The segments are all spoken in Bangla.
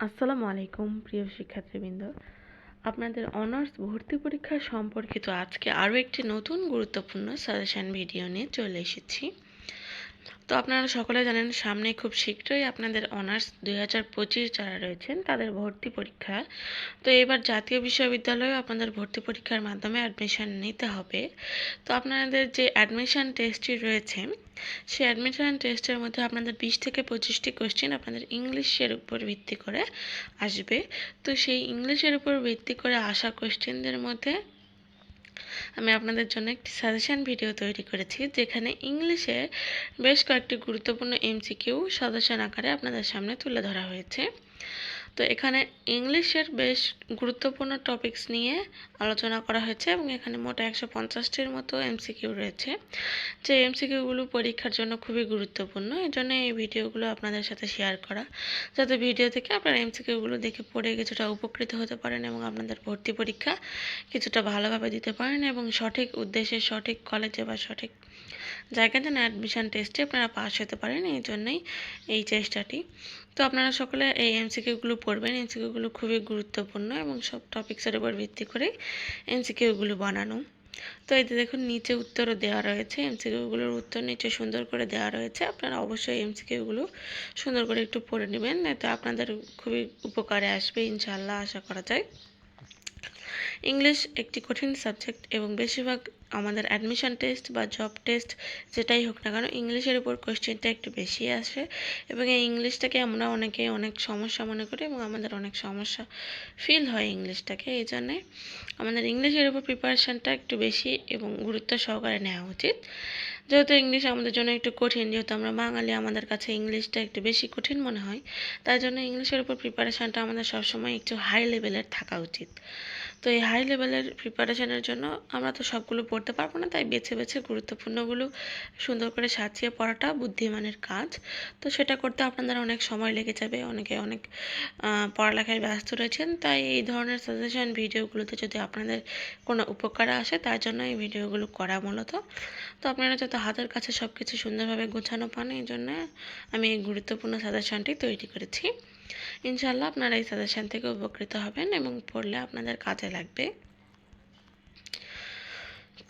আসসালামু আলাইকুম, প্রিয় শিক্ষার্থীবৃন্দ। আপনাদের অনার্স ভর্তি পরীক্ষা সম্পর্কিত আজকে আরও একটি নতুন গুরুত্বপূর্ণ সাজেশন ভিডিও নিয়ে চলে এসেছি। তো আপনারা সকলে জানেন, সামনে খুব শীঘ্রই আপনাদের অনার্স দুই হাজার পঁচিশ যারা রয়েছেন, তাদের ভর্তি পরীক্ষা। তো এবার জাতীয় বিশ্ববিদ্যালয়ে আপনাদের ভর্তি পরীক্ষার মাধ্যমে অ্যাডমিশন নিতে হবে। তো আপনাদের যে অ্যাডমিশন টেস্টটি রয়েছে, সেই অ্যাডমিশন টেস্টের মধ্যে আপনাদের বিশ থেকে পঁচিশটি কোশ্চেন আপনাদের ইংলিশের উপর ভিত্তি করে আসবে। তো সেই ইংলিশের উপর ভিত্তি করে আসা কোশ্চেনদের মধ্যে আমি আপনাদের জন্য একটি সাজেশান ভিডিও তৈরি করেছি, যেখানে ইংলিশে বেশ কয়েকটি গুরুত্বপূর্ণ এমসিকিউ সাজেশন আকারে আপনাদের সামনে তুলে ধরা হয়েছে। তো এখানে ইংলিশের বেশ গুরুত্বপূর্ণ টপিকস নিয়ে আলোচনা করা হয়েছে এবং এখানে মোট একশো পঞ্চাশটির মতো এমসিকিউ রয়েছে। যে এমসিকিউগুলো পরীক্ষার জন্য খুবই গুরুত্বপূর্ণ এই জন্য এই ভিডিওগুলো আপনাদের সাথে শেয়ার করা। যাতে ভিডিও থেকে আপনারা এমসিকিউগুলো দেখে পড়ে কিছুটা উপকৃত হতে পারেন এবং আপনাদের ভর্তি পরীক্ষা কিছুটা ভালোভাবে দিতে পারেন এবং সঠিক উদ্দেশ্যে সঠিক কলেজে বা সঠিক জায়গায় যেন অ্যাডমিশন টেস্টে আপনারা পাস হতে পারেন, এই জন্যই এই চেষ্টাটি। তো আপনারা সকলে এই এমসিকিউগুলো পড়বেন, এমসিকিউগুলো খুবই গুরুত্বপূর্ণ এবং সব টপিক্সের উপর ভিত্তি করে এমসিকিউগুলো বানানো। তো এতে দেখুন, নিচে উত্তরও দেওয়া রয়েছে, এমসিকিউগুলোর উত্তর নিচে সুন্দর করে দেওয়া রয়েছে, আপনারা অবশ্যই এমসিকিউগুলো সুন্দর করে একটু পড়ে নেবেন এতে আপনাদের খুবই উপকারে আসবে ইনশাল্লাহ আশা করা যায়। ইংলিশ একটি কঠিন সাবজেক্ট এবং বেশিরভাগ আমাদের অ্যাডমিশন টেস্ট বা জব টেস্ট যেটাই হোক না কেন, ইংলিশের উপর কোয়েশ্চেনটা একটু বেশি আসে এবং এই ইংলিশটাকে আমরা অনেকে অনেক সমস্যা মনে করি এবং আমাদের অনেক সমস্যা ফিল হয় ইংলিশটাকে, এই জন্যে আমাদের ইংলিশের উপর প্রিপারেশানটা একটু বেশি এবং গুরুত্ব সহকারে নেওয়া উচিত। যেহেতু ইংলিশ আমাদের জন্য একটু কঠিন, যেহেতু আমরা বাঙালি, আমাদের কাছে ইংলিশটা একটু বেশি কঠিন মনে হয়, তাই জন্য ইংলিশের উপর প্রিপারেশানটা আমাদের সবসময় একটু হাই লেভেলের থাকা উচিত। তো এই হাই লেভেলের প্রিপারেশানের জন্য আমরা তো সবগুলো পড়তে পারব না, তাই বেছে বেছে গুরুত্বপূর্ণগুলো সুন্দর করে সাজিয়ে পড়াটা বুদ্ধিমানের কাজ। তো সেটা করতে আপনাদের অনেক সময় লেগে যাবে, অনেকে অনেক পড়ালেখায় ব্যস্ত রয়েছেন, তাই এই ধরনের সাজেশন ভিডিওগুলোতে যদি আপনাদের কোনো উপকার আসে, তার জন্য এই ভিডিওগুলো করা মূলত। তো আপনারা যাতে হাতের কাছে সব কিছু সুন্দরভাবে গোছানো পান, এই জন্য আমি এই গুরুত্বপূর্ণ সাজেশনটি তৈরি করেছি। ইনশাল্লাহ আপনারা এই সাজেশন থেকে উপকৃত হবেন এবং পড়লে আপনাদের কাজে লাগবে।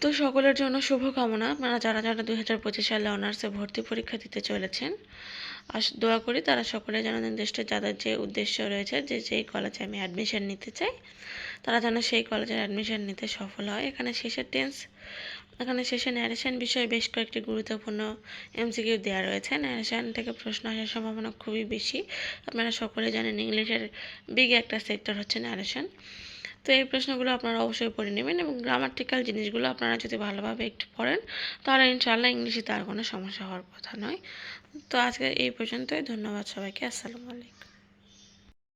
তো সকলের জন্য শুভকামনা। আপনারা যারা যারা দুই হাজার পঁচিশ সালে অনার্সে ভর্তি পরীক্ষা দিতে চলেছেন, আস দোয়া করি তারা সকলে যেন নির্দিষ্ট যাদের যে উদ্দেশ্য রয়েছে, যে যেই কলেজে আমি অ্যাডমিশন নিতে চাই, তারা যেন সেই কলেজের অ্যাডমিশন নিতে সফল হয়। এখানে শেষের টেন্স এখানে শেষে ন্যারেশন বিষয়ে বেশ কয়েকটি গুরুত্বপূর্ণ এমসিকিউ দেওয়া রয়েছে। ন্যারেশন থেকে প্রশ্ন আসার সম্ভাবনা খুবই বেশি। আপনারা সকলে জানেন ইংলিশের বিগ একটা সেক্টর হচ্ছে ন্যারেশন তো এই প্রশ্নগুলো আপনারা অবশ্যই পড়ে নেবেন এবং গ্রামাটিক্যাল জিনিসগুলো আপনারা যদি ভালোভাবে একটু পড়েন, তাহলে ইনশাআল্লাহ ইংলিশে তার কোনো সমস্যা হওয়ার কথা নয়। তো আজকে এই পর্যন্তই। ধন্যবাদ সবাইকে। আসসালামু আলাইকুম।